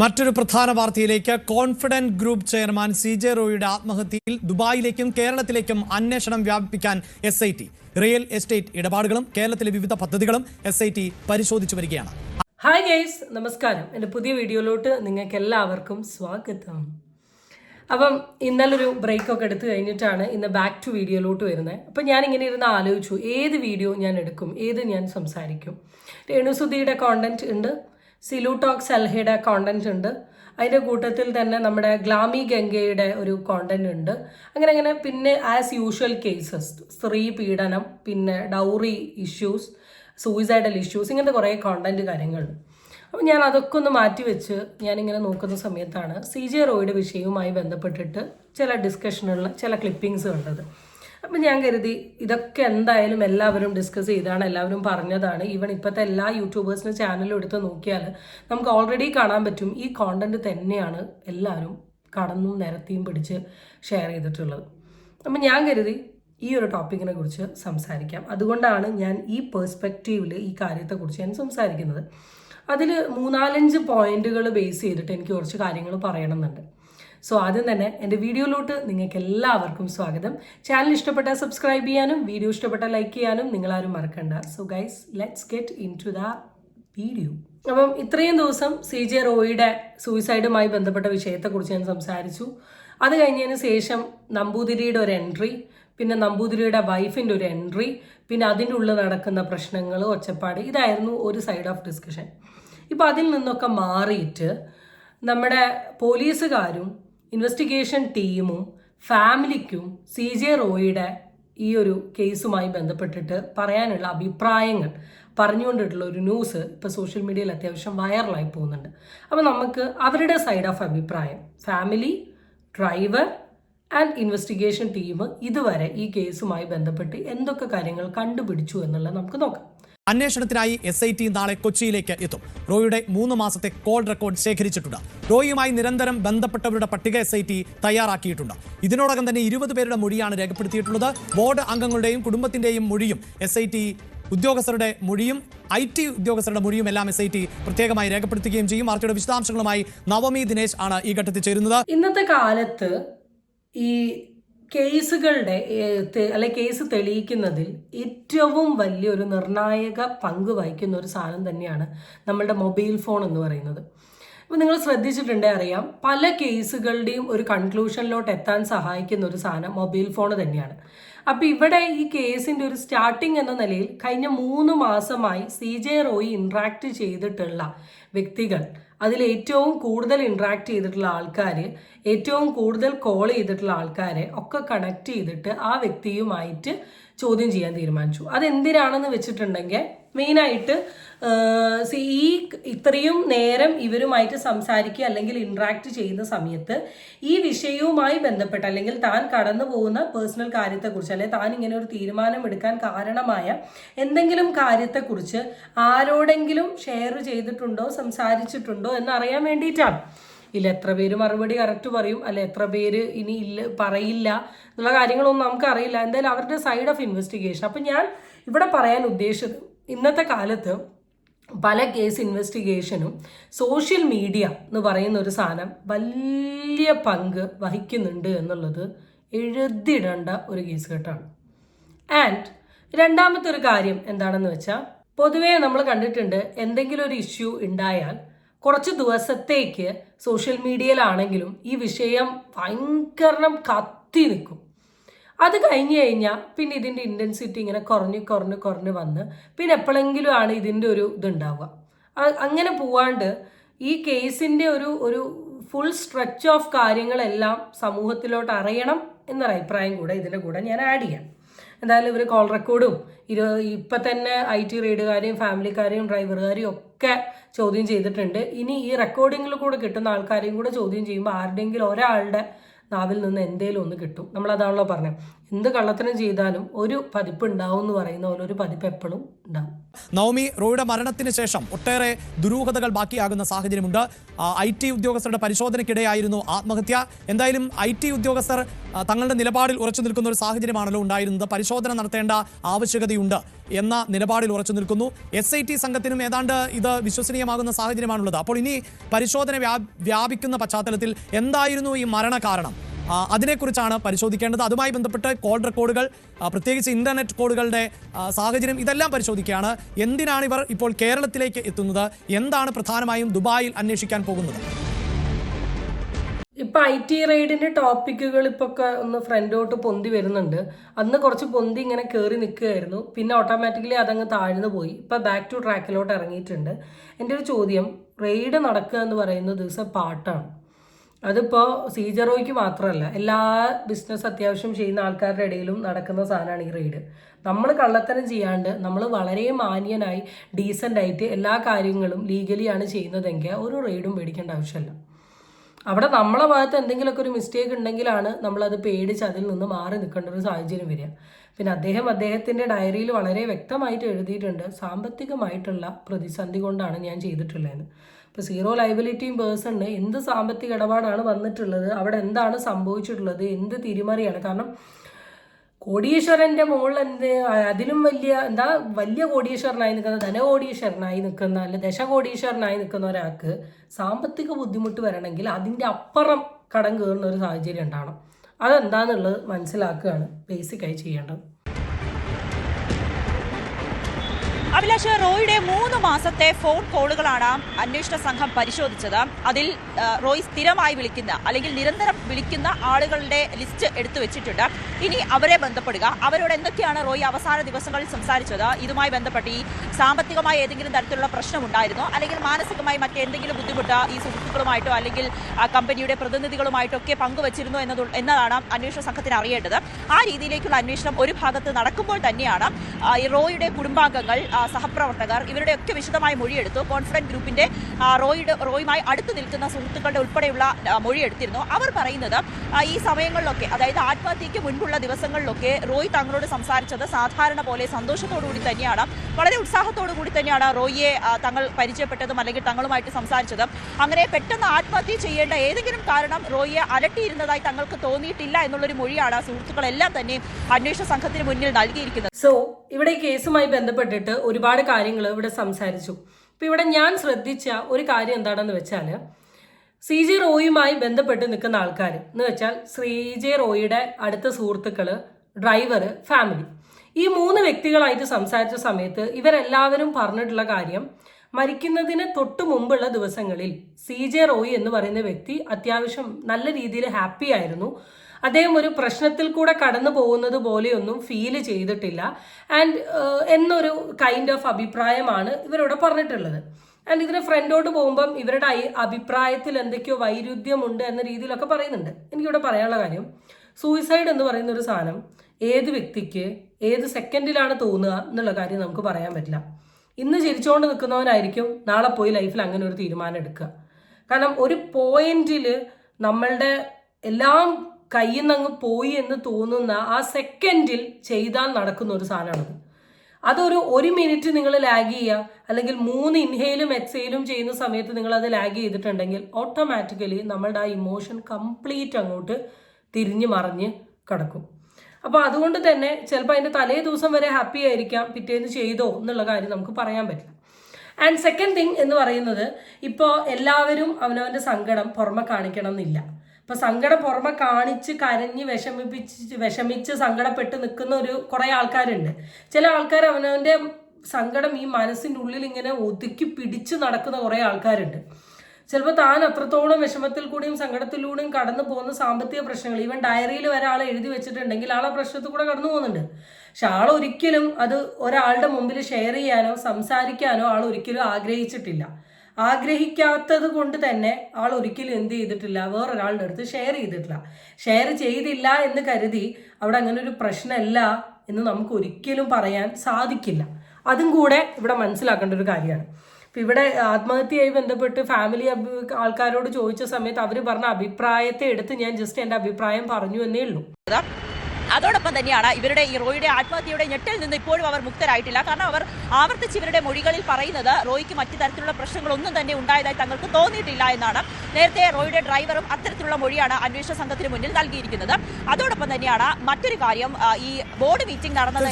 മറ്റൊരു പ്രധാന വാർത്തയിലേക്ക് Confident Group chairman C J റോയിയുടെ ആത്മഹത്യയിൽ ദുബായിലേക്കും കേരളത്തിലേക്കും അന്വേഷണം വ്യാപിപ്പിക്കാൻ എസ് റിയൽ എസ്റ്റേറ്റ് ഇടപാടുകളും കേരളത്തിലെ വിവിധ പദ്ധതികളും എസ് പരിശോധിച്ചു വരികയാണ്. ഹായ് ഗൈസ് നമസ്കാരം. എന്റെ പുതിയ വീഡിയോയിലോട്ട് നിങ്ങൾക്ക് എല്ലാവർക്കും സ്വാഗതം. അപ്പം ഇന്നലൊരു ബ്രേക്കൊക്കെ എടുത്തു കഴിഞ്ഞിട്ടാണ് ഇന്ന് ബാക്ക് ടു വീഡിയോയിലോട്ട് വരുന്നത്. അപ്പം ഞാൻ ഇങ്ങനെ ഇരുന്ന് ആലോചിച്ചു ഏത് വീഡിയോ ഞാൻ എടുക്കും ഏത് ഞാൻ സംസാരിക്കും? രേണുസുധിയുടെ കോണ്ടന്റ് ഉണ്ട്. സിലു ടോക്സ് അൽഹയുടെ കോണ്ടന്റ് ഉണ്ട്. അതിന്റെ കൂട്ടത്തിൽ തന്നെ നമ്മുടെ ഗ്ലാമി ഗംഗയുടെ ഒരു കോണ്ടന്റ് ഉണ്ട്. അങ്ങനെ അങ്ങനെ പിന്നെ ആസ് യൂഷ്വൽ കേസസ് സ്ത്രീ പീഡനം പിന്നെ ഡൗറി ഇഷ്യൂസ് സൂയിസൈഡൽ ഇഷ്യൂസ് ഇങ്ങനത്തെ കുറേ കോണ്ടന്റ് കാര്യങ്ങളുണ്ട് അപ്പോൾ ഞാൻ അതൊക്കെ ഒന്ന് മാറ്റിവെച്ച് ഞാനിങ്ങനെ നോക്കുന്ന സമയത്താണ് സി ജെ റോയുടെ വിഷയവുമായി ബന്ധപ്പെട്ടിട്ട് ചില ഡിസ്കഷനുള്ള ചില ക്ലിപ്പിങ്സ് കണ്ടത്. അപ്പം ഞാൻ കരുതി ഇതൊക്കെ എന്തായാലും എല്ലാവരും ഡിസ്കസ് ചെയ്താണ് എല്ലാവരും പറഞ്ഞതാണ്. ഈവൻ ഇപ്പോഴത്തെ എല്ലാ യൂട്യൂബേഴ്സിന്റെ ചാനലും എടുത്ത് നോക്കിയാൽ നമുക്ക് ഓൾറെഡി കാണാൻ പറ്റും. ഈ കോണ്ടന്റ് തന്നെയാണ് എല്ലാവരും കടന്നും നിരത്തിയും പിടിച്ച് ഷെയർ ചെയ്തിട്ടുള്ളത്. അപ്പം ഞാൻ കരുതി ഈ ഒരു ടോപ്പിക്കിനെ കുറിച്ച് സംസാരിക്കാം. അതുകൊണ്ടാണ് ഞാൻ ഈ പേഴ്സ്പെക്റ്റീവിൽ ഈ കാര്യത്തെക്കുറിച്ച് ഞാൻ സംസാരിക്കുന്നത്. അതിൽ മൂന്നാലഞ്ച് പോയിന്റുകൾ ബേസ് ചെയ്തിട്ട് എനിക്ക് കുറച്ച് കാര്യങ്ങൾ പറയണമെന്നുണ്ട്. സോ ആദ്യം തന്നെ എന്റെ വീഡിയോയിലോട്ട് നിങ്ങൾക്ക് എല്ലാവർക്കും സ്വാഗതം. ചാനൽ ഇഷ്ടപ്പെട്ടാൽ സബ്സ്ക്രൈബ് ചെയ്യാനും വീഡിയോ ഇഷ്ടപ്പെട്ടാൽ ലൈക്ക് ചെയ്യാനും നിങ്ങളാരും മറക്കണ്ട. So guys let's get into the video അപ്പം ഇത്രയും ദിവസം സി ജെ റോയിയുടെ സൂയിസൈഡുമായി ബന്ധപ്പെട്ട വിഷയത്തെക്കുറിച്ച് ഞാൻ സംസാരിച്ചു. അത് കഴിഞ്ഞതിന് ശേഷം നമ്പൂതിരിയുടെ ഒരു എൻട്രി പിന്നെ നമ്പൂതിരിയുടെ വൈഫിന്റെ ഒരു എൻട്രി പിന്നെ അതിന്റെ ഉള്ളിൽ നടക്കുന്ന പ്രശ്നങ്ങൾ ഒച്ചപ്പാട് ഇതായിരുന്നു ഒരു സൈഡ് ഓഫ് ഡിസ്കഷൻ ഇപ്പോൾ അതിൽ നിന്നൊക്കെ മാറിയിട്ട് നമ്മുടെ പോലീസുകാരും ഇൻവെസ്റ്റിഗേഷൻ ടീമും ഫാമിലിക്കും സി ജെ റോയിയുടെ ഈ ഒരു കേസുമായി ബന്ധപ്പെട്ടിട്ട് പറയാനുള്ള അഭിപ്രായങ്ങൾ പറഞ്ഞുകൊണ്ടിട്ടുള്ള ഒരു ന്യൂസ് ഇപ്പോൾ സോഷ്യൽ മീഡിയയിൽ അത്യാവശ്യം വൈറലായി പോകുന്നുണ്ട്. അപ്പോൾ നമുക്ക് അവരുടെ സൈഡ് ഓഫ് അഭിപ്രായം family driver and investigation team ഇതുവരെ ഈ കേസുമായി ബന്ധപ്പെട്ട് എന്തൊക്കെ കാര്യങ്ങൾ കണ്ടുപിടിച്ചു എന്നുള്ളത് നമുക്ക് നോക്കാം. അന്വേഷണത്തിനായി എസ് ഐ ടി നാളെ കൊച്ചിയിലേക്ക് എത്തും. റോയിയുടെ മൂന്ന് മാസത്തെ കോൾ റെക്കോർഡ് ശേഖരിച്ചിട്ടുണ്ട്. റോയിയുമായി നിരന്തരം ബന്ധപ്പെട്ടവരുടെ പട്ടിക എസ് ഐ ടി തയ്യാറാക്കിയിട്ടുണ്ട്. ഇതിനോടകം തന്നെ ഇരുപത് പേരുടെ മൊഴിയാണ് രേഖപ്പെടുത്തിയിട്ടുള്ളത്. ബോർഡ് അംഗങ്ങളുടെയും കുടുംബത്തിന്റെയും മൊഴിയും എസ് ഐ ടി ഉദ്യോഗസ്ഥരുടെ മൊഴിയും ഐ ടി ഉദ്യോഗസ്ഥരുടെ മൊഴിയും എല്ലാം എസ് ഐ ടി പ്രത്യേകമായി രേഖപ്പെടുത്തുകയും ചെയ്യും. വാർത്തയുടെ വിശദാംശങ്ങളുമായി നവമി ദിനേശ് ആണ് ഈ ഘട്ടത്തിൽ ചേരുന്നത്. ഇന്നത്തെ കാലത്ത് ഈ കേസുകളുടെ അല്ലെ കേസ് തെളിയിക്കുന്നതിൽ ഏറ്റവും വലിയൊരു നിർണായക പങ്ക് വഹിക്കുന്ന ഒരു സാധനം തന്നെയാണ് നമ്മളുടെ മൊബൈൽ ഫോൺ എന്ന് പറയുന്നത്. ഇപ്പം നിങ്ങൾ ശ്രദ്ധിച്ചിട്ടുണ്ടേ അറിയാം പല കേസുകളുടെയും ഒരു കൺക്ലൂഷനിലോട്ട് എത്താൻ സഹായിക്കുന്ന ഒരു സാധനം മൊബൈൽ ഫോൺ തന്നെയാണ്. അപ്പോൾ ഇവിടെ ഈ കേസിന്റെ ഒരു സ്റ്റാർട്ടിംഗ് എന്ന നിലയിൽ കഴിഞ്ഞ മൂന്ന് മാസമായി സി ജെ റോയി ഇൻട്രാക്ട് ചെയ്തിട്ടുള്ള വ്യക്തികൾ അതിൽ ഏറ്റവും കൂടുതൽ ഇൻട്രാക്ട് ചെയ്തിട്ടുള്ള ആൾക്കാർ ഏറ്റവും കൂടുതൽ കോൾ ചെയ്തിട്ടുള്ള ആൾക്കാരെ ഒക്കെ കണക്ട് ചെയ്തിട്ട് ആ വ്യക്തിയുമായിട്ട് ചോദ്യം ചെയ്യാൻ തീരുമാനിച്ചു. അതെന്തിനാണെന്ന് വെച്ചിട്ടുണ്ടെങ്കിൽ മെയിനായിട്ട് ഈ ഇത്രയും നേരം ഇവരുമായിട്ട് സംസാരിക്കുക അല്ലെങ്കിൽ ഇൻട്രാക്ട് ചെയ്യുന്ന സമയത്ത് ഈ വിഷയവുമായി ബന്ധപ്പെട്ട് അല്ലെങ്കിൽ താൻ കടന്നു പോകുന്ന പേഴ്സണൽ കാര്യത്തെക്കുറിച്ച് അല്ലെങ്കിൽ താൻ ഇങ്ങനെ ഒരു തീരുമാനം എടുക്കാൻ കാരണമായ എന്തെങ്കിലും കാര്യത്തെക്കുറിച്ച് ആരോടെങ്കിലും ഷെയർ ചെയ്തിട്ടുണ്ടോ സംസാരിച്ചിട്ടുണ്ടോ എന്നറിയാൻ വേണ്ടിയിട്ടാണ്. ഇല്ല എത്ര പേര് മറുപടി കറക്റ്റ് പറയും അല്ല എത്ര പേര് ഇനി ഇല്ല പറയില്ല എന്നുള്ള കാര്യങ്ങളൊന്നും നമുക്കറിയില്ല. എന്തായാലും അവരുടെ സൈഡ് ഓഫ് ഇൻവെസ്റ്റിഗേഷൻ അപ്പം ഞാൻ ഇവിടെ പറയാൻ ഉദ്ദേശിച്ചത് ഇന്നത്തെ കാലത്ത് പല കേസ് ഇൻവെസ്റ്റിഗേഷനും സോഷ്യൽ മീഡിയ എന്ന് പറയുന്ന ഒരു സാധനം വലിയ പങ്ക് വഹിക്കുന്നുണ്ട് എന്നുള്ളത് എഴുതിടേണ്ട ഒരു കേസ് കേട്ടാണ് ആൻഡ് രണ്ടാമത്തെ ഒരു കാര്യം എന്താണെന്ന് വെച്ചാൽ പൊതുവേ നമ്മൾ കണ്ടിട്ടുണ്ട് എന്തെങ്കിലും ഒരു ഇഷ്യൂ ഉണ്ടായാൽ കുറച്ച് ദിവസത്തേക്ക് സോഷ്യൽ മീഡിയയിലാണെങ്കിലും ഈ വിഷയം ഭയങ്കരം കത്തി നിൽക്കും. അത് കഴിഞ്ഞ് കഴിഞ്ഞാൽ പിന്നെ ഇതിന്റെ ഇന്റൻസിറ്റി ഇങ്ങനെ കുറഞ്ഞ് കുറഞ്ഞ് കുറഞ്ഞ് വന്ന് പിന്നെ എപ്പോഴെങ്കിലും ആണ് ഇതിന്റെ ഒരു ഇതുണ്ടാവുക. അങ്ങനെ പോവാണ്ട് ഈ കേസിന്റെ ഒരു ഒരു ഫുൾ സ്ട്രെച്ച് ഓഫ് കാര്യങ്ങളെല്ലാം സമൂഹത്തിലോട്ട് അറിയണം എന്നൊരു അഭിപ്രായം കൂടെ ഇതിന്റെ കൂടെ ഞാൻ ആഡ് ചെയ്യാം. എന്തായാലും ഇവർ കോൾ റെക്കോർഡും ഇരു ഇപ്പം തന്നെ ഐ ടി റെയ്ഡുകാരെയും ഫാമിലിക്കാരെയും ഡ്രൈവറുകാരെയും ഒക്കെ ചോദ്യം ചെയ്തിട്ടുണ്ട്. ഇനി ഈ റെക്കോർഡിങ്ങിൽ കൂടെ കിട്ടുന്ന ആൾക്കാരെയും കൂടെ ചോദ്യം ചെയ്യുമ്പോൾ ആരുടെയെങ്കിലും ഒരാളുടെ നാവിൽ നിന്ന് എന്തേലും ഒന്ന് കിട്ടും. നമ്മളതാണല്ലോ പറഞ്ഞത്. എന്ത് കള്ളത്തരം ചെയ്താലും ഒരു പതിപ്പ് ഉണ്ടാവും എന്ന് പറയുന്ന പോലെ ഒരു പതിപ്പ് എപ്പോഴും ഉണ്ടാവും. നവമി റോയുടെ മരണത്തിന് ശേഷം ഒട്ടേറെ ദുരൂഹതകൾ ബാക്കിയാകുന്ന സാഹചര്യമുണ്ട്. ഐ ടി ഉദ്യോഗസ്ഥരുടെ പരിശോധനയ്ക്കിടെയായിരുന്നു ആത്മഹത്യ. എന്തായാലും ഐ ടി ഉദ്യോഗസ്ഥർ തങ്ങളുടെ നിലപാടിൽ ഉറച്ചു നിൽക്കുന്ന ഒരു സാഹചര്യമാണല്ലോ ഉണ്ടായിരുന്നത്. പരിശോധന നടത്തേണ്ട ആവശ്യകതയുണ്ട് എന്ന നിലപാടിൽ ഉറച്ചു നിൽക്കുന്നു. എസ് ഐ ടി സംഘത്തിനും ഏതാണ്ട് ഇത് വിശ്വസനീയമാകുന്ന സാഹചര്യമാണുള്ളത്. അപ്പോൾ ഇനി പരിശോധന വ്യാപിക്കുന്ന പശ്ചാത്തലത്തിൽ എന്തായിരുന്നു ഈ മരണകാരണം? ആ, അതിനെക്കുറിച്ചാണ് പരിശോധിക്കേണ്ടത്. അതുമായി ബന്ധപ്പെട്ട് കോൾ റെക്കോർഡുകൾ പ്രത്യേകിച്ച് ഇന്റർനെറ്റ് കോഡുകളുടെ സാഹചര്യം ഇതെല്ലാം പരിശോധിക്കുകയാണ്. എന്തിനാണ് ഇവർ ഇപ്പോൾ കേരളത്തിലേക്ക് എത്തുന്നത്? എന്താണ് പ്രധാനമായും ദുബായിൽ അന്വേഷിക്കാൻ പോകുന്നത്? ഇപ്പൊ ഐ ടി റൈഡിന്റെ ടോപ്പിക്കുകൾ ഇപ്പൊ ഒക്കെ ഒന്ന് ഫ്രണ്ടോട്ട് പൊന്തി വരുന്നുണ്ട്. അന്ന് കുറച്ച് പൊന്തി ഇങ്ങനെ കയറി നിൽക്കുകയായിരുന്നു. പിന്നെ ഓട്ടോമാറ്റിക്കലി അതങ്ങ് താഴ്ന്നു പോയി. ഇപ്പൊ ബാക്ക് ടു ട്രാക്കിലോട്ട് ഇറങ്ങിയിട്ടുണ്ട്. എന്റെ ഒരു ചോദ്യം റെയ്ഡ് നടക്കുക എന്ന് പറയുന്നത് ദിവസം പാട്ടാണ് അതിപ്പോൾ സീജറോയ്ക്ക് മാത്രമല്ല എല്ലാ ബിസിനസ് അത്യാവശ്യം ചെയ്യുന്ന ആൾക്കാരുടെ ഇടയിലും നടക്കുന്ന സാധനമാണ് ഈ റെയ്ഡ് നമ്മൾ കള്ളത്തരം ചെയ്യാണ്ട് നമ്മൾ വളരെ മാന്യനായി ഡീസന്റായിട്ട് എല്ലാ കാര്യങ്ങളും ലീഗലിയാണ് ചെയ്യുന്നതെങ്കിൽ ഒരു റെയ്ഡും പേടിക്കേണ്ട ആവശ്യമില്ല. അവിടെ നമ്മളെ ഭാഗത്ത് എന്തെങ്കിലുമൊക്കെ ഒരു മിസ്റ്റേക്ക് ഉണ്ടെങ്കിലാണ് നമ്മളത് പേടിച്ച് അതിൽ നിന്ന് മാറി നിൽക്കേണ്ട ഒരു സാഹചര്യം വരിക. പിന്നെ അദ്ദേഹം അദ്ദേഹത്തിന്റെ ഡയറിയിൽ വളരെ വ്യക്തമായിട്ട് എഴുതിയിട്ടുണ്ട് സാമ്പത്തികമായിട്ടുള്ള പ്രതിസന്ധി കൊണ്ടാണ് ഞാൻ ചെയ്തിട്ടുള്ളതെന്ന്. ഇപ്പോൾ സീറോ ലൈബിലിറ്റിയും പേഴ്സണിന് എന്ത് സാമ്പത്തിക ഇടപാടാണ് വന്നിട്ടുള്ളത് അവിടെ എന്താണ് സംഭവിച്ചിട്ടുള്ളത് എന്ത് തിരിമറിയാണ്? കാരണം കോടീശ്വരന്റെ മുകളിൽ എന്ത് അതിലും വലിയ എന്താ വലിയ കോടീശ്വരനായി നിൽക്കുന്ന ധനകോടീശ്വരനായി നിൽക്കുന്ന അല്ലെ ദശകോടീശ്വരനായി നിൽക്കുന്ന ഒരാൾക്ക് സാമ്പത്തിക ബുദ്ധിമുട്ട് വരണമെങ്കിൽ അതിന്റെ അപ്പുറം കടം കയറുന്ന ഒരു സാഹചര്യം ഉണ്ടാവണം. അതെന്താണെന്നുള്ളത് മനസ്സിലാക്കുകയാണ് ബേസിക്കായി ചെയ്യേണ്ടത്. അഭിലാഷ് റോയിയുടെ മൂന്ന് മാസത്തെ ഫോൺ കോളുകളാണ് അന്വേഷണ സംഘം പരിശോധിച്ചത്. അതിൽ റോയ് സ്ഥിരമായി വിളിക്കുന്ന അല്ലെങ്കിൽ നിരന്തരം വിളിക്കുന്ന ആളുകളുടെ ലിസ്റ്റ് എടുത്തു വെച്ചിട്ടുണ്ട്. ഇനി അവരെ ബന്ധപ്പെടുക. അവരോട് എന്തൊക്കെയാണ് റോയ് അവസാന ദിവസങ്ങളിൽ സംസാരിച്ചത്? ഇതുമായി ബന്ധപ്പെട്ട് ഈ സാമ്പത്തികമായി ഏതെങ്കിലും തരത്തിലുള്ള പ്രശ്നമുണ്ടായിരുന്നോ? അല്ലെങ്കിൽ മാനസികമായി മറ്റെന്തെങ്കിലും ബുദ്ധിമുട്ട് ഈ സുഹൃത്തുക്കളുമായിട്ടോ അല്ലെങ്കിൽ കമ്പനിയുടെ പ്രതിനിധികളുമായിട്ടോ ഒക്കെ പങ്കുവച്ചിരുന്നു എന്നത് എന്നതാണ് അന്വേഷണ സംഘത്തിന് അറിയേണ്ടത്. ആ രീതിയിലേക്കുള്ള അന്വേഷണം ഒരു ഭാഗത്ത് നടക്കുമ്പോൾ തന്നെയാണ് റോയിയുടെ കുടുംബാംഗങ്ങൾ സഹപ്രവർത്തകർ ഇവരുടെയൊക്കെ വിശദമായ മൊഴിയെടുത്തു. കോൺഫിഡന്റ് ഗ്രൂപ്പിന്റെ റോയിഡ് റോയുമായി അടുത്ത് നിൽക്കുന്ന സുഹൃത്തുക്കളുടെ ഉൾപ്പെടെയുള്ള മൊഴിയെടുത്തിരുന്നു. അവർ പറയുന്നത് ഈ സമയങ്ങളിലൊക്കെ അതായത് ആത്മഹത്യയ്ക്ക് മുൻപുള്ള ദിവസങ്ങളിലൊക്കെ റോയ് തങ്ങളോട് സംസാരിച്ചത് സാധാരണ പോലെ സന്തോഷത്തോടു കൂടി തന്നെയാണ്. വളരെ ഉത്സാഹത്തോടു കൂടി തന്നെയാണ് റോയിയെ തങ്ങൾ പരിചയപ്പെട്ടതും അല്ലെങ്കിൽ തങ്ങളുമായിട്ട് സംസാരിച്ചതും. അങ്ങനെ പെട്ടെന്ന് ആത്മഹത്യ ചെയ്യേണ്ട ഏതെങ്കിലും കാരണം റോയിയെ അലട്ടിയിരുന്നതായി തങ്ങൾക്ക് തോന്നിയിട്ടില്ല എന്നുള്ളൊരു മൊഴിയാണ് സുഹൃത്തുക്കളെല്ലാം തന്നെ അന്വേഷണ സംഘത്തിന് മുന്നിൽ നൽകിയിരിക്കുന്നത്. സോ ഇവിടെ കേസുമായി ബന്ധപ്പെട്ടിട്ട് ഒരുപാട് കാര്യങ്ങൾ ഇവിടെ സംസാരിച്ചു. ഇപ്പൊ ഇവിടെ ഞാൻ ശ്രദ്ധിച്ച ഒരു കാര്യം എന്താണെന്ന് വെച്ചാൽ സി ജെ റോയുമായി ബന്ധപ്പെട്ട് നിൽക്കുന്ന ആൾക്കാർ എന്ന് വെച്ചാൽ ശ്രീ ജെ റോയിയുടെ അടുത്ത സുഹൃത്തുക്കൾ ഡ്രൈവർ ഫാമിലി. ഈ മൂന്ന് വ്യക്തികളായിട്ട് സംസാരിച്ച സമയത്ത് ഇവരെല്ലാവരും പറഞ്ഞിട്ടുള്ള കാര്യം മരിക്കുന്നതിന് തൊട്ട് മുമ്പുള്ള ദിവസങ്ങളിൽ സി ജെ റോയി എന്ന് പറയുന്ന വ്യക്തി അത്യാവശ്യം നല്ല രീതിയിൽ ഹാപ്പി ആയിരുന്നു. അദ്ദേഹം ഒരു പ്രശ്നത്തിൽ കൂടെ കടന്നു പോകുന്നത് പോലെയൊന്നും ഫീൽ ചെയ്തിട്ടില്ല. ആൻഡ് എന്നൊരു കൈൻഡ് ഓഫ് അഭിപ്രായമാണ് ഇവരോട് പറഞ്ഞിട്ടുള്ളത്. ആൻഡ് ഇതിന് ഫ്രണ്ടോട്ട് പോകുമ്പം ഇവരുടെ അഭിപ്രായത്തിൽ എന്തൊക്കെയോ വൈരുദ്ധ്യമുണ്ട് എന്ന രീതിയിലൊക്കെ പറയുന്നുണ്ട്. എനിക്കിവിടെ പറയാനുള്ള കാര്യം സൂയിസൈഡ് എന്ന് പറയുന്ന ഒരു സാധനം ഏത് വ്യക്തിക്ക് ഏത് സെക്കൻഡിലാണ് തോന്നുക എന്നുള്ള കാര്യം നമുക്ക് പറയാൻ പറ്റില്ല. ഇന്ന് ചിരിച്ചുകൊണ്ട് നിൽക്കുന്നവനായിരിക്കും നാളെ പോയി ലൈഫിൽ അങ്ങനെ ഒരു തീരുമാനം എടുക്കുക. കാരണം ഒരു പോയിന്റിൽ നമ്മളുടെ എല്ലാം കയ്യിൽ നിന്ന് അങ്ങ് പോയി എന്ന് തോന്നുന്ന ആ സെക്കൻഡിൽ ചെയ്താൽ നടക്കുന്ന ഒരു സാധനമാണത്. അതൊരു ഒരു മിനിറ്റ് നിങ്ങൾ ലാഗ് ചെയ്യുക. അല്ലെങ്കിൽ മൂന്ന് ഇൻഹെയിലും എക്സെയിലും ചെയ്യുന്ന സമയത്ത് നിങ്ങൾ അത് ലാഗ് ചെയ്തിട്ടുണ്ടെങ്കിൽ ഓട്ടോമാറ്റിക്കലി നമ്മളുടെ ആ ഇമോഷൻ കംപ്ലീറ്റ് അങ്ങോട്ട് തിരിഞ്ഞ് മറിഞ്ഞ് കിടക്കും. അപ്പോൾ അതുകൊണ്ട് തന്നെ ചിലപ്പോൾ അതിന്റെ തലേ ദിവസം വരെ ഹാപ്പി ആയിരിക്കാം പിറ്റേന്ന് ചെയ്തോ എന്നുള്ള കാര്യം നമുക്ക് പറയാൻ പറ്റില്ല. ആൻഡ് സെക്കൻഡ് തിങ് എന്ന് പറയുന്നത് ഇപ്പോൾ എല്ലാവരും അവനവന്റെ സങ്കടം പുറമെ കാണിക്കണം എന്നില്ല ഇപ്പൊ സങ്കടം പുറമെ കാണിച്ച് കരഞ്ഞ് വിഷമിപ്പിച്ച് വിഷമിച്ച് സങ്കടപ്പെട്ട് നിൽക്കുന്ന ഒരു കുറേ ആൾക്കാരുണ്ട്. ചില ആൾക്കാർ അവനവന്റെ സങ്കടം ഈ മനസ്സിന്റെ ഉള്ളിൽ ഇങ്ങനെ ഒതുക്കി പിടിച്ച് നടക്കുന്ന കുറേ ആൾക്കാരുണ്ട്. ചിലപ്പോൾ താൻ അത്രത്തോളം വിഷമത്തിൽ കൂടിയും സങ്കടത്തിലൂടെയും കടന്നു പോകുന്ന സാമ്പത്തിക പ്രശ്നങ്ങൾ ഈവൻ ഡയറിയിൽ വരെ ആൾ എഴുതി വെച്ചിട്ടുണ്ടെങ്കിൽ ആൾ ആ പ്രശ്നത്തിൽ കൂടെ കടന്നു പോകുന്നുണ്ട്. പക്ഷെ ആൾ ഒരിക്കലും അത് ഒരാളുടെ മുമ്പിൽ ഷെയർ ചെയ്യാനോ സംസാരിക്കാനോ ആൾ ഒരിക്കലും ആഗ്രഹിച്ചിട്ടില്ല. ആഗ്രഹിക്കാത്തത് കൊണ്ട് തന്നെ ആൾ ഒരിക്കലും എന്ത് ചെയ്തിട്ടില്ല വേറൊരാളുടെ അടുത്ത് ഷെയർ ചെയ്തിട്ടില്ല. ഷെയർ ചെയ്തില്ല എന്ന് കരുതി അവിടെ അങ്ങനെ ഒരു പ്രശ്നമല്ല എന്ന് നമുക്ക് ഒരിക്കലും പറയാൻ സാധിക്കില്ല. അതും കൂടെ ഇവിടെ മനസ്സിലാക്കേണ്ട ഒരു കാര്യമാണ്. ഇപ്പം ഇവിടെ ആത്മഹത്യയായി ബന്ധപ്പെട്ട് ഫാമിലി ആൾക്കാരോട് ചോദിച്ച സമയത്ത് അവർ പറഞ്ഞ അഭിപ്രായത്തെ എടുത്ത് ഞാൻ ജസ്റ്റ് എന്റെ അഭിപ്രായം പറഞ്ഞു എന്നേ ഉള്ളൂ. അതോടൊപ്പം തന്നെയാണ് ഇവരുടെ ഈ റോയിയുടെ ആത്മഹത്യയുടെ ഞെട്ടിൽ നിന്ന് ഇപ്പോഴും അവർ മുക്തരായിട്ടില്ല. കാരണം അവർ ആവർത്തിച്ച് ഇവരുടെ മൊഴികളിൽ പറയുന്നത് റോയിക്ക് മറ്റു തരത്തിലുള്ള പ്രശ്നങ്ങളൊന്നും തന്നെ ഉണ്ടായതായി തങ്ങൾക്ക് തോന്നിയിട്ടില്ല എന്നാണ് നേരത്തെ റോയിയുടെ ഡ്രൈവറും അത്തരത്തിലുള്ള മൊഴിയാണ് അന്വേഷണ സംഘത്തിന് മുന്നിൽ നൽകിയിരിക്കുന്നത്. അതോടൊപ്പം തന്നെയാണ് മറ്റൊരു കാര്യം ഈ ബോർഡ് മീറ്റിംഗ് നടന്നത്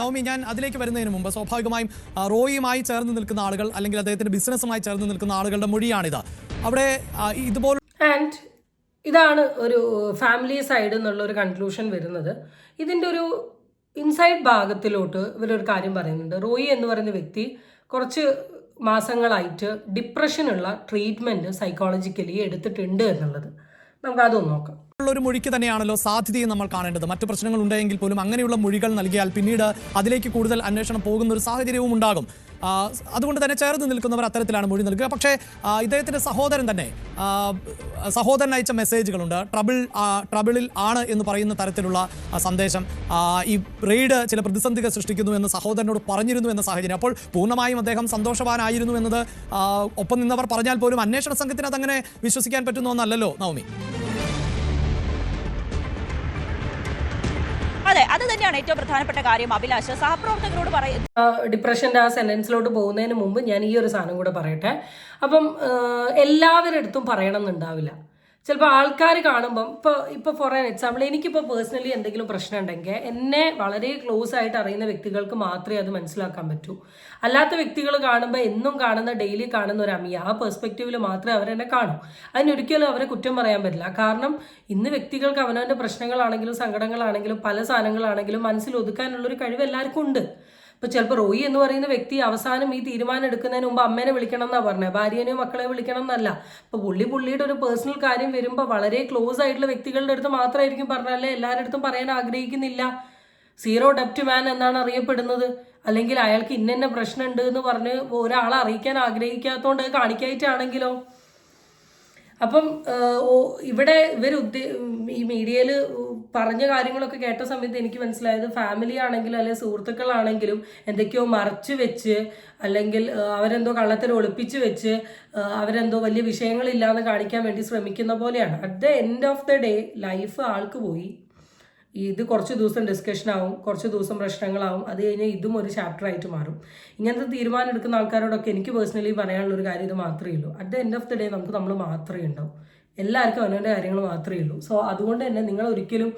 നവമി ഞാൻ അതിലേക്ക് വരുന്നതിന് മുമ്പ് സ്വാഭാവികമായും റോയിയുമായി ചേർന്ന് നിൽക്കുന്ന ആളുകൾ അല്ലെങ്കിൽ അദ്ദേഹത്തിന്റെ ബിസിനസ്സുമായി ചേർന്ന് നിൽക്കുന്ന ആളുകളുടെ മൊഴിയാണിത്. അവിടെ ഇതുപോലെ ആൻഡ് ഇതാണ് ഒരു ഫാമിലി സൈഡ് എന്നുള്ള ഒരു കൺക്ലൂഷൻ വരുന്നത്. ഇതിന്റെ ഒരു ഇൻസൈഡ് ഭാഗത്തിലോട്ട് ഇവരൊരു കാര്യം പറയുന്നുണ്ട്. റോയി എന്ന് പറയുന്ന വ്യക്തി കുറച്ച് മാസങ്ങളായിട്ട് ഡിപ്രഷനുള്ള ട്രീറ്റ്മെന്റ് സൈക്കോളജിക്കലി എടുത്തിട്ടുണ്ട് എന്നുള്ളത്. നമുക്ക് അതൊന്ന് നോക്കാം. ഒരു മൊഴിക്ക് തന്നെയാണല്ലോ സാധ്യതയും നമ്മൾ കാണേണ്ടത്. മറ്റു പ്രശ്നങ്ങൾ ഉണ്ടെങ്കിൽ പോലും അങ്ങനെയുള്ള മൊഴികൾ നൽകിയാൽ പിന്നീട് അതിലേക്ക് കൂടുതൽ അന്വേഷണം പോകുന്ന ഒരു സാഹചര്യവും ഉണ്ടാകും. അതുകൊണ്ട് തന്നെ ചേർന്ന് നിൽക്കുന്നവർ അത്തരത്തിലാണ് മൊഴി നൽകുക. പക്ഷേ ഇദ്ദേഹത്തിന്റെ സഹോദരൻ തന്നെ സഹോദരൻ അയച്ച മെസ്സേജുകളുണ്ട്. ട്രബിൾ ട്രബിളിൽ ആണ് എന്ന് പറയുന്ന തരത്തിലുള്ള സന്ദേശം. ഈ റെയ്ഡ് ചില പ്രതിസന്ധികൾ സൃഷ്ടിക്കുന്നു എന്ന് സഹോദരനോട് പറഞ്ഞിരുന്നു എന്ന സാഹചര്യം. അപ്പോൾ പൂർണമായും അദ്ദേഹം സന്തോഷവാനായിരുന്നു എന്നത് ഒപ്പം നിന്നവർ പറഞ്ഞാൽ പോലും അന്വേഷണ സംഘത്തിന് അതങ്ങനെ വിശ്വസിക്കാൻ പറ്റുന്നു എന്നല്ലല്ലോ നവമി? അതെ തന്നെയാണ് ഏറ്റവും പ്രധാനപ്പെട്ട കാര്യം അഭിലാഷ്. സഹപ്രവർത്തകരോട് പറയുന്നത് ഡിപ്രഷന്റെ ആ സെന്റൻസിലോട്ട് പോകുന്നതിന് മുമ്പ് ഞാൻ ഈ ഒരു സാധനം കൂടെ പറയട്ടെ. അപ്പം എല്ലാവരുടെ അടുത്തും പറയണം എന്നുണ്ടാവില്ല. ചിലപ്പോൾ ആൾക്കാർ കാണുമ്പം ഇപ്പോൾ ഇപ്പോൾ ഫോർ ആൻ എക്സാമ്പിൾ എനിക്കിപ്പോൾ പേഴ്സണലി എന്തെങ്കിലും പ്രശ്നം ഉണ്ടെങ്കിൽ എന്നെ വളരെ ക്ലോസ് ആയിട്ട് അറിയുന്ന വ്യക്തികൾക്ക് മാത്രമേ അത് മനസ്സിലാക്കാൻ പറ്റൂ. അല്ലാത്ത വ്യക്തികൾ കാണുമ്പോൾ എന്നും കാണുന്ന ഡെയിലി കാണുന്ന ഒരു അമ്മിയ ആ പെർസ്പെക്റ്റീവിൽ മാത്രമേ അവരെന്നെ കാണൂ. അതിനൊരിക്കലും അവരെ കുറ്റം പറയാൻ പറ്റില്ല. കാരണം ഇന്ന് വ്യക്തികൾക്ക് അവനവന്റെ പ്രശ്നങ്ങളാണെങ്കിലും സങ്കടങ്ങളാണെങ്കിലും പല സാധനങ്ങളാണെങ്കിലും മനസ്സിൽ ഒതുക്കാനുള്ളൊരു കഴിവ് എല്ലാവർക്കും ഉണ്ട്. ഇപ്പൊ ചിലപ്പോൾ റോയി എന്ന് പറയുന്ന വ്യക്തി അവസാനം ഈ തീരുമാനം എടുക്കുന്നതിന് മുമ്പ് അമ്മേനെ വിളിക്കണം എന്നാ പറഞ്ഞത്. ഭാര്യനെയോ മക്കളെ വിളിക്കണം എന്നല്ല. ഇപ്പൊ പുള്ളി പുള്ളിയുടെ ഒരു പേഴ്സണൽ കാര്യം വരുമ്പോൾ വളരെ ക്ലോസ് ആയിട്ടുള്ള വ്യക്തികളുടെ അടുത്ത് മാത്രമായിരിക്കും പറഞ്ഞാലേ എല്ലാവരുടെ അടുത്തും പറയാൻ ആഗ്രഹിക്കുന്നില്ല. സീറോ ഡെപ്റ്റ് മാൻ എന്നാണ് അറിയപ്പെടുന്നത്. അല്ലെങ്കിൽ അയാൾക്ക് ഇന്നെന്നെ പ്രശ്നമുണ്ട് എന്ന് പറഞ്ഞ് ഒരാളെ അറിയിക്കാൻ ആഗ്രഹിക്കാത്തതുകൊണ്ട് കാണിക്കായിട്ടാണെങ്കിലോ? അപ്പം ഇവിടെ ഇവർ ഉദ്ദേ ഈ മീഡിയയിൽ പറഞ്ഞ കാര്യങ്ങളൊക്കെ കേട്ട സമയത്ത് എനിക്ക് മനസ്സിലായത് ഫാമിലി ആണെങ്കിലും അല്ലെങ്കിൽ സുഹൃത്തുക്കളാണെങ്കിലും എന്തൊക്കെയോ മറച്ചു വെച്ച് അല്ലെങ്കിൽ അവരെന്തോ കള്ളത്തിൽ ഒളിപ്പിച്ചു വെച്ച് അവരെന്തോ വലിയ വിഷയങ്ങളില്ലാന്ന് കാണിക്കാൻ വേണ്ടി ശ്രമിക്കുന്ന പോലെയാണ്. At the end of the day life ആൾക്ക് പോയി. ഇത് കുറച്ച് ദിവസം ഡിസ്കഷൻ ആവും കുറച്ച് ദിവസം പ്രശ്നങ്ങളാവും. അത് കഴിഞ്ഞാൽ ഇതും ഒരു ചാപ്റ്റർ ആയിട്ട് മാറും. ഇങ്ങനത്തെ തീരുമാനം എടുക്കുന്ന ആൾക്കാരോടൊക്കെ എനിക്ക് പേഴ്സണലി പറയാനുള്ള ഒരു കാര്യം ഇത് മാത്രമേ ഉള്ളൂ. At the end of the day നമുക്ക് നമ്മൾ മാത്രമേ ഉണ്ടാവും. എല്ലാവർക്കും അവനവന്റെ കാര്യങ്ങൾ മാത്രമേ ഉള്ളൂ. സോ അതുകൊണ്ട് തന്നെ നിങ്ങൾ ഒരിക്കലും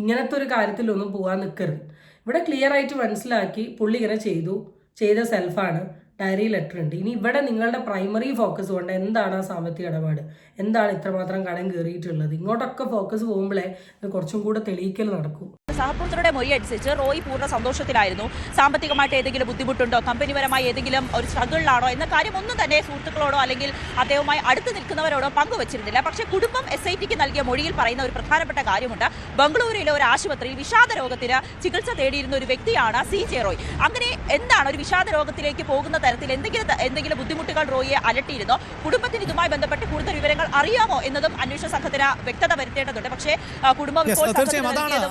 ഇങ്ങനത്തെ ഒരു കാര്യത്തിലൊന്നും പോകാൻ നിൽക്കരുത് ഇവിടെ ക്ലിയർ ആയിട്ട് മനസ്സിലാക്കി പുള്ളി ഇങ്ങനെ ചെയ്തു. ചെയ്ത സെൽഫാണ് ഡയറി ലെറ്റർ ഉണ്ട്. ഇനി ഇവിടെ നിങ്ങളുടെ പ്രൈമറി ഫോക്കസ് കൊണ്ട് എന്താണ് ആ സാമ്പത്തിക ഇടപാട്? എന്താണ് ഇത്രമാത്രം കടം കയറിയിട്ടുള്ളത്? ഇങ്ങോട്ടൊക്കെ ഫോക്കസ് പോകുമ്പോഴേ കുറച്ചും കൂടെ തെളിയിക്കൽ നടക്കും. സഹപ്രവർത്തകരുടെ മൊഴി അനുസരിച്ച് റോയി പൂർണ സന്തോഷത്തിലായിരുന്നു. സാമ്പത്തികമായിട്ട് ഏതെങ്കിലും ബുദ്ധിമുട്ടുണ്ടോ? കമ്പനിപരമായി ഏതെങ്കിലും ഒരു സ്ട്രഗിളിലാണോ? എന്ന കാര്യം ഒന്നും തന്നെ സുഹൃത്തുക്കളോടോ അല്ലെങ്കിൽ അദ്ദേഹവുമായി അടുത്ത് നിൽക്കുന്നവരോടോ പങ്കുവച്ചിരുന്നില്ല പക്ഷേ കുടുംബം എസ് ഐ ടിക്ക് നൽകിയ മൊഴിയിൽ പറയുന്ന ഒരു പ്രധാനപ്പെട്ട കാര്യമുണ്ട്. ബംഗളൂരുവിലെ ഒരു ആശുപത്രിയിൽ വിഷാദ രോഗത്തിന് ചികിത്സ തേടിയിരുന്ന ഒരു വ്യക്തിയാണ് സി ജെ റോയ്. അങ്ങനെ എന്താണ് ഒരു വിഷാദ രോഗത്തിലേക്ക് പോകുന്ന തരത്തിൽ എന്തെങ്കിലും എന്തെങ്കിലും ബുദ്ധിമുട്ടുകൾ റോയിയെ അലട്ടിയിരുന്നോ? കുടുംബത്തിന് ഇതുമായി ബന്ധപ്പെട്ട് കൂടുതൽ വിവരങ്ങൾ അറിയാമോ? എന്നതും അന്വേഷണ സംഘത്തിന് വ്യക്തത വരുത്തേണ്ടതുണ്ട്. പക്ഷേ കുടുംബം ഇപ്പോൾ അതാണ് നൽകിയത്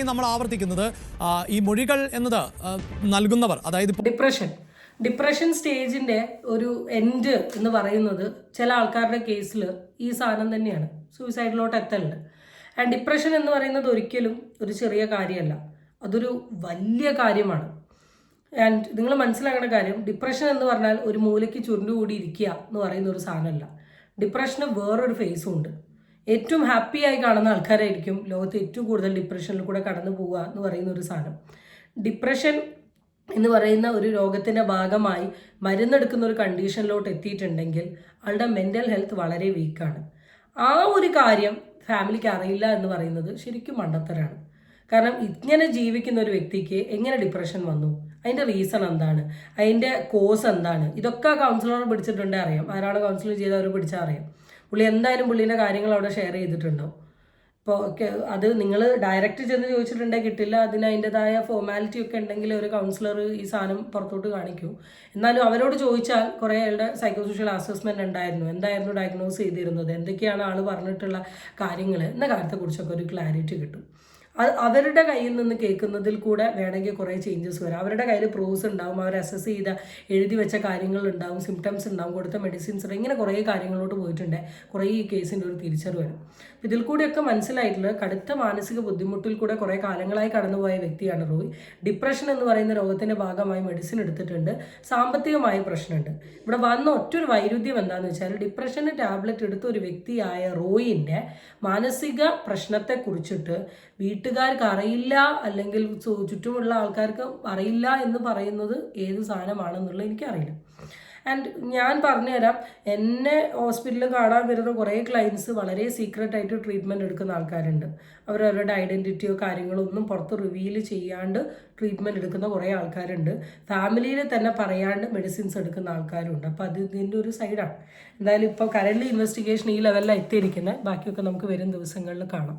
അതാണ് നമ്മൾ ആവർത്തിക്കുന്നത് ഈ മൊഴികൾ എന്നത് നൽകുന്നവർ. അതായത് ഡിപ്രഷൻ ഡിപ്രഷൻ സ്റ്റേജിന്റെ ഒരു എൻഡ് എന്ന് പറയുന്നത് ചില ആൾക്കാരുടെ കേസിൽ ഈ സാധനം തന്നെയാണ്. സൂയിസൈഡിലോട്ട് എത്തലുണ്ട്. ആൻഡ് ഡിപ്രഷൻ എന്ന് പറയുന്നത് ഒരിക്കലും ഒരു ചെറിയ കാര്യമല്ല. അതൊരു വലിയ കാര്യമാണ്. ആൻഡ് നിങ്ങൾ മനസ്സിലാക്കേണ്ട കാര്യം ഡിപ്രഷൻ എന്ന് പറഞ്ഞാൽ ഒരു മൂലയ്ക്ക് ചുരുണ്ടുകൂടി ഇരിക്കുക എന്ന് പറയുന്ന ഒരു സാധനമല്ല. ഡിപ്രഷന് വേറൊരു ഫേസും ഉണ്ട്. ഏറ്റവും ഹാപ്പിയായി കാണുന്ന ആൾക്കാരായിരിക്കും ലോകത്ത് ഏറ്റവും കൂടുതൽ ഡിപ്രഷനിൽ കൂടെ കടന്നു പോവുക എന്ന് പറയുന്ന ഒരു സാധനം. ഡിപ്രഷൻ എന്ന് പറയുന്ന ഒരു രോഗത്തിന്റെ ഭാഗമായി മരുന്നെടുക്കുന്ന ഒരു കണ്ടീഷനിലോട്ട് എത്തിയിട്ടുണ്ടെങ്കിൽ ആളുടെ മെന്റൽ ഹെൽത്ത് വളരെ വീക്കാണ് ആ ഒരു കാര്യം ഫാമിലിക്ക് അറിയില്ല എന്ന് പറയുന്നത് ശരിക്കും മണ്ടത്തരാണ്. കാരണം ഇങ്ങനെ ജീവിക്കുന്ന ഒരു വ്യക്തിക്ക് എങ്ങനെ ഡിപ്രഷൻ വന്നു? അതിന്റെ റീസൺ എന്താണ്? അതിന്റെ കോസ് എന്താണ്? ഇതൊക്കെ കൗൺസിലർ പിടിച്ചിട്ടുണ്ടെങ്കിൽ അറിയാം. ആരാണ് കൗൺസിലർ അവർ പിടിച്ചാൽ അറിയാം. പുള്ളി എന്തായാലും പുള്ളീന്റെ കാര്യങ്ങൾ അവിടെ ഷെയർ ചെയ്തിട്ടുണ്ടാവും. ഇപ്പോൾ അത് നിങ്ങൾ ഡയറക്റ്റ് ചെന്ന് ചോദിച്ചിട്ടുണ്ടെങ്കിൽ കിട്ടില്ല അതിന് അതിന്റെതായ ഫോർമാലിറ്റി ഒക്കെ ഉണ്ടെങ്കിൽ ഒരു കൗൺസിലർ ഈ സാധനം പുറത്തോട്ട് കാണിക്കും. എന്നാലും അവരോട് ചോദിച്ചാൽ കുറേ സൈക്കോ സോഷ്യൽ അസസ്മെന്റ് ഉണ്ടായിരുന്നു. എന്തായിരുന്നു ഡയഗ്നോസ് ചെയ്തിരുന്നത്? എന്തൊക്കെയാണ് ആൾ പറഞ്ഞിട്ടുള്ള കാര്യങ്ങൾ എന്ന കാര്യത്തെക്കുറിച്ചൊക്കെ ഒരു ക്ലാരിറ്റി കിട്ടും. അവരുടെ കയ്യിൽ നിന്ന് കേൾക്കുന്നതിൽ കൂടെ വേണമെങ്കിൽ കുറേ ചേഞ്ചസ് വരാം. അവരുടെ കയ്യിൽ പ്രൂഫ്സ് ഉണ്ടാവും അവർ അസസ് ചെയ്ത എഴുതി വെച്ച കാര്യങ്ങൾ ഉണ്ടാവും സിംറ്റംസ് ഉണ്ടാവും കൊടുത്ത മെഡിസിൻസ് ഉണ്ടാവും ഇങ്ങനെ കുറേ കാര്യങ്ങളോട്ട് പോയിട്ടുണ്ട്. കുറേ ഈ കേസിന്റെ ഒരു തിരിച്ചറിവ് വരും. ഇതിൽ കൂടെയൊക്കെ മനസ്സിലായിട്ടുള്ളത് കടുത്ത മാനസിക ബുദ്ധിമുട്ടിൽ കൂടെ കുറേ കാലങ്ങളായി കടന്നുപോയ വ്യക്തിയാണ് റോയ്. ഡിപ്രഷൻ എന്ന് പറയുന്ന രോഗത്തിന്റെ ഭാഗമായി മെഡിസിൻ എടുത്തിട്ടുണ്ട്. സാമ്പത്തികമായ പ്രശ്നമുണ്ട്. ഇവിടെ വന്ന ഒറ്റൊരു വൈരുദ്ധ്യം എന്താണെന്ന് വെച്ചാൽ ഡിപ്രഷന് ടാബ്ലറ്റ് എടുത്ത ഒരു വ്യക്തിയായ റോയിന്റെ മാനസിക പ്രശ്നത്തെ കുറിച്ചിട്ട് വീട്ടുകാർക്ക് അറിയില്ല അല്ലെങ്കിൽ ചുറ്റുമുള്ള ആൾക്കാർക്ക് അറിയില്ല എന്ന് പറയുന്നത് ഏത് സാധനമാണെന്നുള്ളത് എനിക്കറിയില്ല. ആൻഡ് ഞാൻ പറഞ്ഞുതരാം എന്നെ ഹോസ്പിറ്റലിൽ കാണാൻ വരുന്ന കുറേ ക്ലയൻസ് വളരെ സീക്രട്ട് ആയിട്ട് ട്രീറ്റ്മെന്റ് എടുക്കുന്ന ആൾക്കാരുണ്ട്. അവരവരുടെ ഐഡന്റിറ്റിയോ കാര്യങ്ങളോ ഒന്നും പുറത്ത് റിവീൽ ചെയ്യാണ്ട് ട്രീറ്റ്മെന്റ് എടുക്കുന്ന കുറേ ആൾക്കാരുണ്ട്. ഫാമിലിയിൽ തന്നെ പറയാണ്ട് മെഡിസിൻസ് എടുക്കുന്ന ആൾക്കാരുണ്ട്. അപ്പോൾ അത് ഇതിന്റെ ഒരു സൈഡാണ് എന്തായാലും ഇപ്പോൾ കറന്റ് ഇൻവെസ്റ്റിഗേഷൻ ഈ ലെവലിലാണ് എത്തിയിരിക്കുന്നത് ബാക്കിയൊക്കെ നമുക്ക് വരും ദിവസങ്ങളിൽ കാണാം.